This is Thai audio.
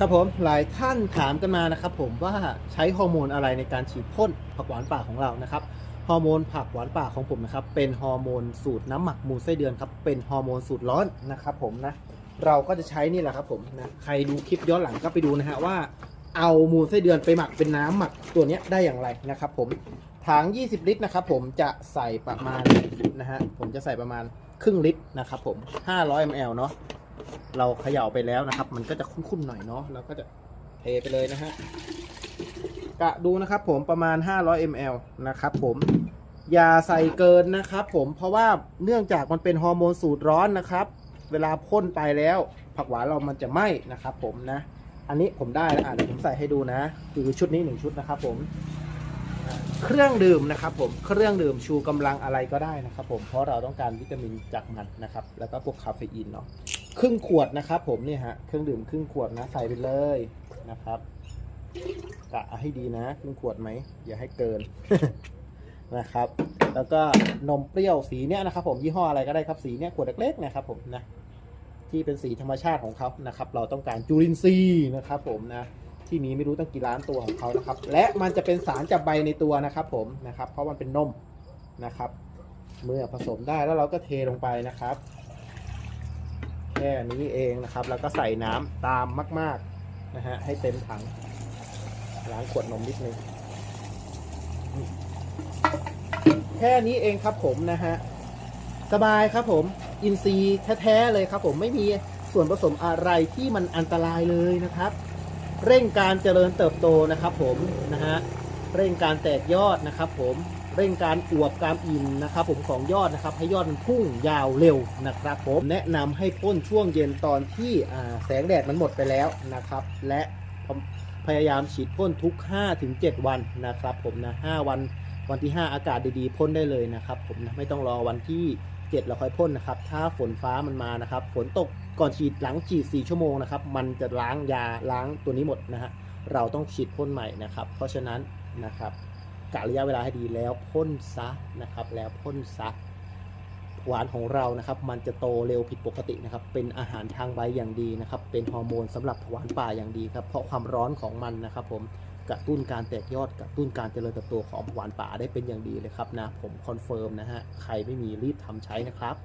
ครับผมหลายท่านถามกันมานะครับผมว่าใช้ฮอร์โมนอะไรในการฉีดพ่นผักหวานป่าของเรานะครับฮอร์โมนผักหวานป่าของผมนะครับเป็นฮอร์โมนสูตรน้ำหมักมูลไส้เดือนครับเป็นฮอร์โมนสูตรร้อนนะครับผมนะเราก็จะใช้นี่แหละครับผมนะใครดูคลิปย้อนหลังก็ไปดูนะฮะว่า เอามูลไส้เดือนไปหมักเป็นน้ำหมักตัวนี้ได้อย่างไรนะครับผมถัง 20 ลิตรนะครับผมจะใส่ประมาณนะฮะผมจะใส่ประมาณครึ่งลิตรนะครับผม 500 ml เนาะ เราเขย่าไปแล้วนะครับ มันก็จะคุ้นๆหน่อยเนาะเราก็จะเทไปเลยนะฮะกะดูนะครับผมประมาณ 500 ml นะครับผมอย่าใส่เกินนะครับผมเพราะว่าเนื่องจากมันเป็นฮอร์โมนสูตรร้อนนะครับ เวลาพ่นไปแล้ว ผักหวานเรามันจะไหม้นะครับผมนะ อันนี้ผมได้แล้วอะเดี๋ยวผมใส่ให้ดูนะ คือชุดนี้หนึ่งชุดนะครับผมเครื่องดื่มนะครับผมเครื่องดื่มชูกำลังอะไรก็ได้นะครับผมเพราะเราต้องการวิตามินจากมันนะครับ แล้วก็พวกคาเฟอีนเนาะ ครึ่งขวดนะครับ ผมเนี่ยฮะเครื่องดื่มครึ่งขวดนะใส่ไปเลยนะครับกะให้ดีนะครึ่งขวดไหมอย่าให้เกินนะครับ แล้วก็นมเปรี้ยวสีเนี้ยนะครับ ผมยี่ห้ออะไรก็ได้ครับสีเนี้ยขวดเล็กๆนะครับ ผมนะที่เป็นสีธรรมชาติของเขานะครับ เราต้องการจุลินทรีย์นะครับ ผมนะที่มีไม่รู้ตั้งกี่ล้านตัวของเขานะครับ และมันจะเป็นสารจับใบในตัวนะครับ ผมนะครับ เพราะมันเป็นนมนะครับ เมื่อผสมได้แล้วเราก็เทลงไปนะครับ แค่นี้เองนะครับ แล้วก็ใส่น้ำตามมาก ๆ นะฮะ ให้เต็มถัง ล้างขวดนมนิดนึง แค่นี้เองครับผมนะฮะ สบายครับผม อินทรีย์แท้ๆเลยครับผม ไม่มีส่วนผสมอะไรที่มันอันตรายเลยนะครับ เร่งการเจริญเติบโตนะครับผมนะฮะ เร่งการแตกยอดนะครับผมเร่งการอวบการอิ่มนะครับผมของยอดนะครับให้ยอดมันพุ่งยาวเร็วนะครับผมแนะนำให้พ่นช่วงเย็นตอนที่แสงแดดมันหมดไปแล้วนะครับ และพยายามฉีดพ่นทุก 5-7 วันนะครับผมนะ5วันวันที่ 5 อากาศดีๆพ่นได้เลยนะครับผมนะไม่ต้องรอวันที่ 7 เราค่อยพ่นนะครับ ถ้าฝนฟ้ามันมานะครับ ฝนตกก่อนฉีดหลังฉีด 4 ชั่วโมงนะครับ มันจะล้างยาล้างตัวนี้หมดนะฮะเราต้องฉีดพ่นใหม่นะครับ เพราะฉะนั้น นะครับกะระยะเวลาให้ดีแล้วพ่นซะนะครับ แล้วพ่นซะหวานของเรานะครับ มันจะโตเร็วผิดปกตินะครับ เป็นอาหารทางใบอย่างดีนะครับ เป็นฮอร์โมนสำหรับหวานป่าอย่างดีครับ เพราะความร้อนของมันนะครับ ผมกระตุ้นการแตกยอดกระตุ้นการเจริญเติบโตของหวานป่าได้เป็นอย่างดีเลยครับนะผมคอนเฟิร์มนะฮะใครไม่มีรีบทำใช้นะครับ